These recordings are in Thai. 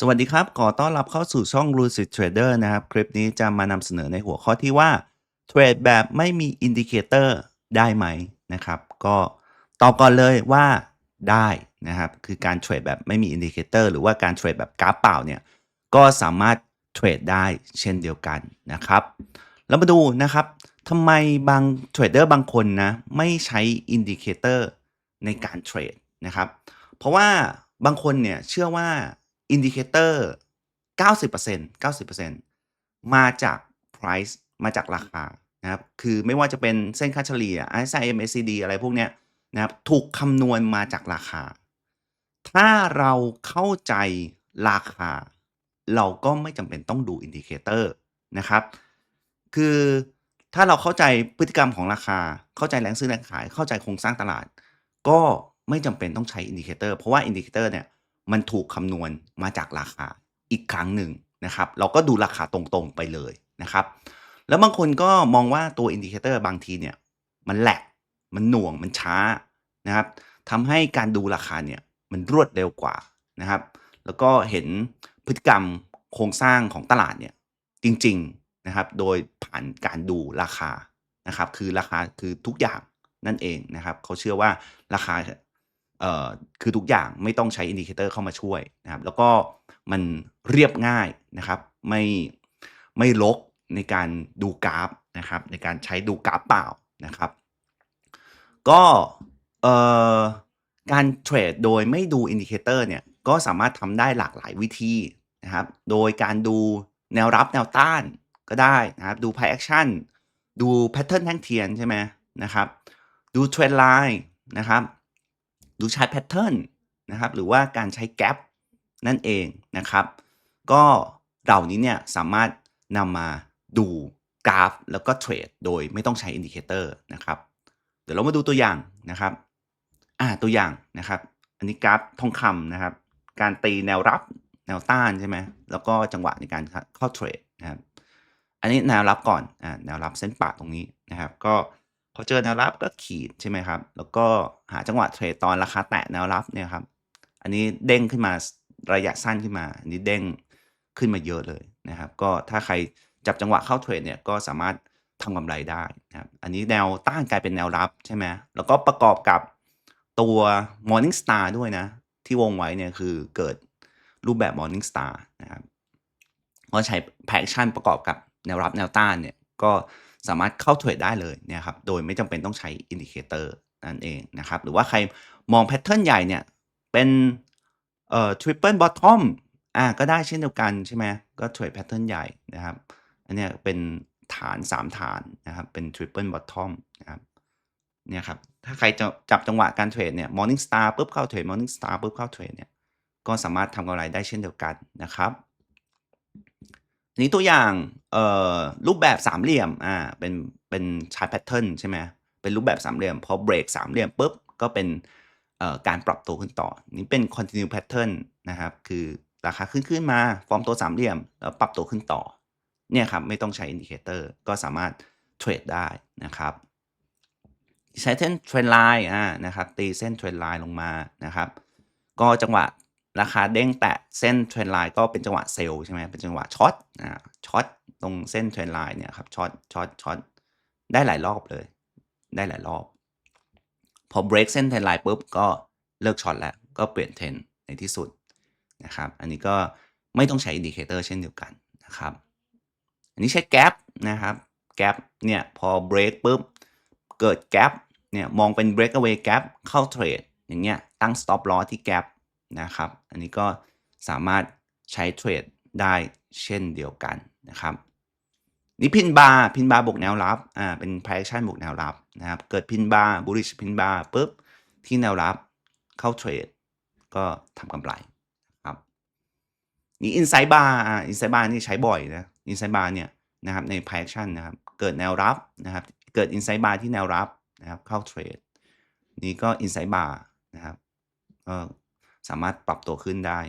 สวัสดีครับ ขอต้อนรับเข้าสู่ช่อง Lucid Trader นะครับ คลิปนี้จะมานำเสนอในหัวข้อที่ว่าเทรดแบบไม่มีอินดิเคเตอร์ได้ไหมนะครับ ก็ตอบก่อนเลยว่าได้นะครับ คือการเทรดแบบไม่มีอินดิเคเตอร์หรือว่าการเทรดแบบกราฟเปล่าเนี่ยก็สามารถเทรดได้เช่นเดียวกันนะครับ แล้วมาดูนะครับทำไมบางเทรดเดอร์บางคนนะไม่ใช้อินดิเคเตอร์ในการเทรดนะครับ เพราะว่าบางคนเนี่ยเชื่อว่า อินดิเคเตอร์90% 90%มาจาก price มาจากราคานะครับ คือไม่ว่าจะเป็นเส้นค่าเฉลี่ย RSI MACD อะไรพวกเนี้ยนะครับ ถูกคำนวณมาจากราคา ถ้าเราเข้าใจราคา เราก็ไม่จำเป็นต้องดูอินดิเคเตอร์นะครับ คือถ้าเราเข้าใจพฤติกรรมของราคา เข้าใจแรงซื้อแรงขาย เข้าใจโครงสร้างตลาด ก็ไม่จำเป็นต้องใช้อินดิเคเตอร์ เพราะว่าอินดิเคเตอร์เนี่ย มันถูกคำนวณมาจากราคาอีกครั้งหนึ่งนะครับ เราก็ดูราคาตรงๆไปเลยนะครับ แล้วบางคนก็มองว่าตัวอินดิเคเตอร์บางทีเนี่ย มันแหลกมันหน่วงมันช้านะครับทำให้การดูราคาเนี่ยมันรวดเร็วกว่านะครับ แล้วก็เห็นพฤติกรรมโครงสร้างของตลาดเนี่ยจริงๆนะครับ โดยผ่านการดูราคานะครับ คือราคาคือทุกอย่างนั่นเองนะครับ เขาเชื่อว่าราคา เอ่อคือทุกอย่างไม่ต้องใช้อินดิเคเตอร์เข้ามาช่วยนะครับ แล้วก็มันเรียบง่ายนะครับ ไม่ไม่ลกในการดูกราฟนะครับ ในการใช้ดูกราฟเปล่านะครับ ก็เอ่อการเทรดโดยไม่ดูอินดิเคเตอร์เนี่ยก็สามารถทำได้หลากหลายวิธีนะครับ โดยการดูแนวรับแนวต้านก็ได้นะครับ ดู price action ดูแพทเทิร์นแท่งเทียนใช่ไหมนะครับ ดูเทรนไลน์นะครับ ดูชาร์ตแพทเทิร์นนะครับหรือว่าการใช้แก p นั่นเองนะครับ ก็เหล่านี้เนี่ยสามารถนำมาดูกราฟ แล้วก็เทรดโดยไม่ต้องใช้อินดิเคเตอร์นะครับเดี๋ยวเรามาดูตัวอย่างนะครับอ่าตัวอย่างนะครับ อันนี้กราฟทองคำนะครับ การตีแนวรับแนวต้านใช่ไหมแล้วก็จังหวะในการเข้าเทรดนะครับ อันนี้แนวรับก่อนอ่าแนวรับเส้นปะตรงนี้นะครับ ก็ พอเจอแนวรับก็ขีดใช่ไหมครับ แล้วก็หาจังหวะเทรดตอนราคาแตะแนวรับเนี่ยครับ อันนี้เด้งขึ้นมาระยะสั้นขึ้นมา อันนี้เด้งขึ้นมาเยอะเลยนะครับ ก็ถ้าใครจับจังหวะเข้าเทรดเนี่ยก็สามารถทำกำไรได้นะครับ อันนี้แนวต้านกลายเป็นแนวรับใช่ไหมแล้วก็ประกอบกับตัว Morning Star ด้วยนะ ที่วงไว้เนี่ยคือเกิดรูปแบบ Morning Star นะครับ ก็ใช้แพคชั่นประกอบกับแนวรับแนวต้านเนี่ยก็ สามารถเข้าเทรดได้เลยนี่ยครับโดยไม่จำเป็นต้องใช้อินดิเคเตอร์นั่นเองนะครับหรือว่าใครมองแพทเทิร์นใหญ่เนี่ยเป็นเอ่อ triple bottom อ่าก็ได้เช่นเดียวกันใช่ไหมก็เทรดแพทเทิร์นใหญ่นะครับอันนี้เป็นฐาน 3 ฐานนะครับเป็น triple bottom นะครับเนี่ยครับถ้าใครจะจับจังหวะการเทรดเนี่ย morning star ปุ๊บเข้าเทรด morning star ปุ๊บเข้าเทรดเนี่ยก็สามารถทำกำไรได้เช่นเดียวกันนะครับ นี้ตัวอย่างเอ่อรูปแบบสามเหลี่ยมอ่าเป็นเป็นชาร์ตแพทเทิร์นใช่ไหมเป็นรูปแบบสามเหลี่ยมพอเบรกสามเหลี่ยมปุ๊บก็เป็นเอ่อการปรับตัวขึ้นต่อ นี่เป็น continue pattern นะครับ คือราคาขึ้นขึ้นมาฟอร์มตัวสามเหลี่ยมแล้วปรับตัวขึ้นต่อเนี่ยครับไม่ต้องใช้อินดิเคเตอร์ก็สามารถเทรดได้นะครับใช้เส้นเทรนไลน์อ่านะครับตีเส้นเทรนไลน์ลงมานะครับ ก็จังหวะ ราคาเด้งแตะเส้นเทรนไลน์ก็เป็นจังหวะเซลล์ใช่ไหมเป็นจังหวะช็อตอ่าช็อตตรงเส้นเทรนไลน์เนี่ยครับช็อตช็อตช็อตได้หลายรอบเลย ได้หลายรอบ พอเบรกเส้นเทรนไลน์ปุ๊บก็เลิกช็อตแล้ว ก็เปลี่ยนเทรนในที่สุดนะครับ อันนี้ก็ไม่ต้องใช้อินดิเคเตอร์เช่นเดียวกันนะครับ อันนี้ใช้แก p นะครับแก p เนี่ยพอเบรกปุ๊บเกิดแก p เนี่ยมองเป็น breakaway gap เข้าเทรดอย่างเงี้ยตั้ง stop loss ที่ gap นะครับ อันนี้ก็สามารถใช้เทรดได้เช่นเดียวกันนะครับนี่พินบาร์พินบาร์บวกแนวรับอ่าเป็น price action บวกแนวรับนะครับเกิดพินบาร์ bullish พินบาร์ปุ๊บที่แนวรับเข้าเทรดก็ทำกำไรครับนี่ inside bar อ่า inside bar นี่ใช้บ่อยนะ inside bar เนี่ยนะครับใน price action นะครับเกิดแนวรับนะครับเกิด inside bar ที่แนวรับนะครับเข้าเทรดนี่ก็ inside bar นะครับ สามารถปรับตัวขึ้นได้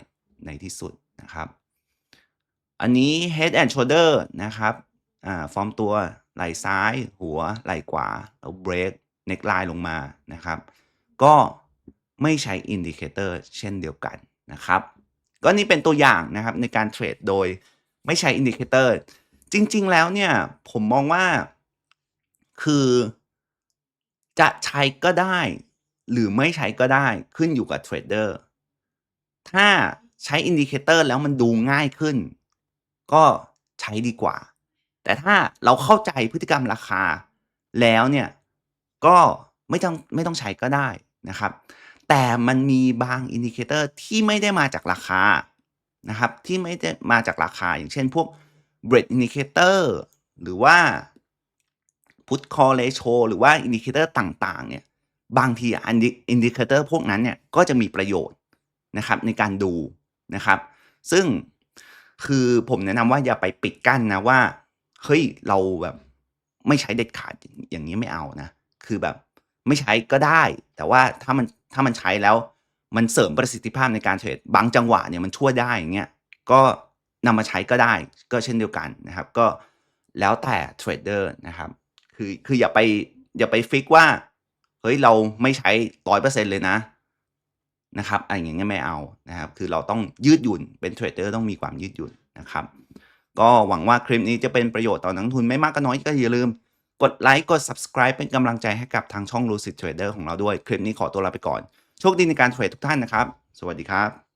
ในที่สุดนะครับ อันนี้ head and shoulder นะครับอ่าฟอร์มตัวไหล่ซ้าย หัวไหล่ขวา แล้วเบรก neck line ลงมานะครับ ก็ไม่ใช้อินดิเคเตอร์เช่นเดียวกันนะครับ ก็นี่เป็นตัวอย่างนะครับในการเทรดโดยไม่ใช้อินดิเคเตอร์จริง ๆ แล้วเนี่ยผมมองว่าคือจะใช้ก็ได้ หรือไม่ใช้ก็ได้ขึ้นอยู่กับเทรดเดอร์ ถ้าใช้อินดิเคเตอร์แล้วมันดูง่ายขึ้น ก็ใช้ดีกว่า แต่ถ้าเราเข้าใจพฤติกรรมราคาแล้วเนี่ย ก็ไม่ต้องไม่ต้องใช้ก็ได้นะครับ แต่มันมีบางอินดิเคเตอร์ที่ไม่ได้มาจากราคานะครับที่ไม่ได้มาจากราคา อย่างเช่นพวก bread indicator หรือว่า put call ratio หรือว่าอินดิเคเตอร์ต่างๆเนี่ยบางทีอินดิเคเตอร์พวกนั้นเนี่ยก็จะมีประโยชน์ นะครับในการดูนะครับ ซึ่งคือผมแนะนำว่าอย่าไปปิดกั้นนะว่าเฮ้ยเราแบบไม่ใช้เด็ดขาดอย่างนี้ไม่เอานะคือแบบไม่ใช้ก็ได้ แต่ว่าถ้ามันถ้ามันใช้แล้วมันเสริมประสิทธิภาพในการเทรดบางจังหวะเนี่ยมันช่วยได้อย่างเงี้ยก็นำมาใช้ก็ได้ก็เช่นเดียวกันนะครับ ก็แล้วแต่เทรดเดอร์นะครับคือคืออย่าไปอย่าไปฟิกว่า เฮ้ยเราไม่ใช้ร้อยเปอร์เซ็นเลยนะ นะครับอะไรอย่างเงี้ยไม่เอานะครับ คือเราต้องยืดหยุ่นเป็นเทรดเดอร์ต้องมีความยืดหยุ่นนะครับ ก็หวังว่าคลิปนี้จะเป็นประโยชน์ต่อนักทุนไม่มากก็น้อยก็อย่าลืม กดไลค์กด subscribe เป็นกำลังใจให้กับทางช่อง Lucid Trader ของเราด้วย คลิปนี้ขอตัวลาไปก่อน โชคดีในการเทรดทุกท่านนะครับ สวัสดีครับ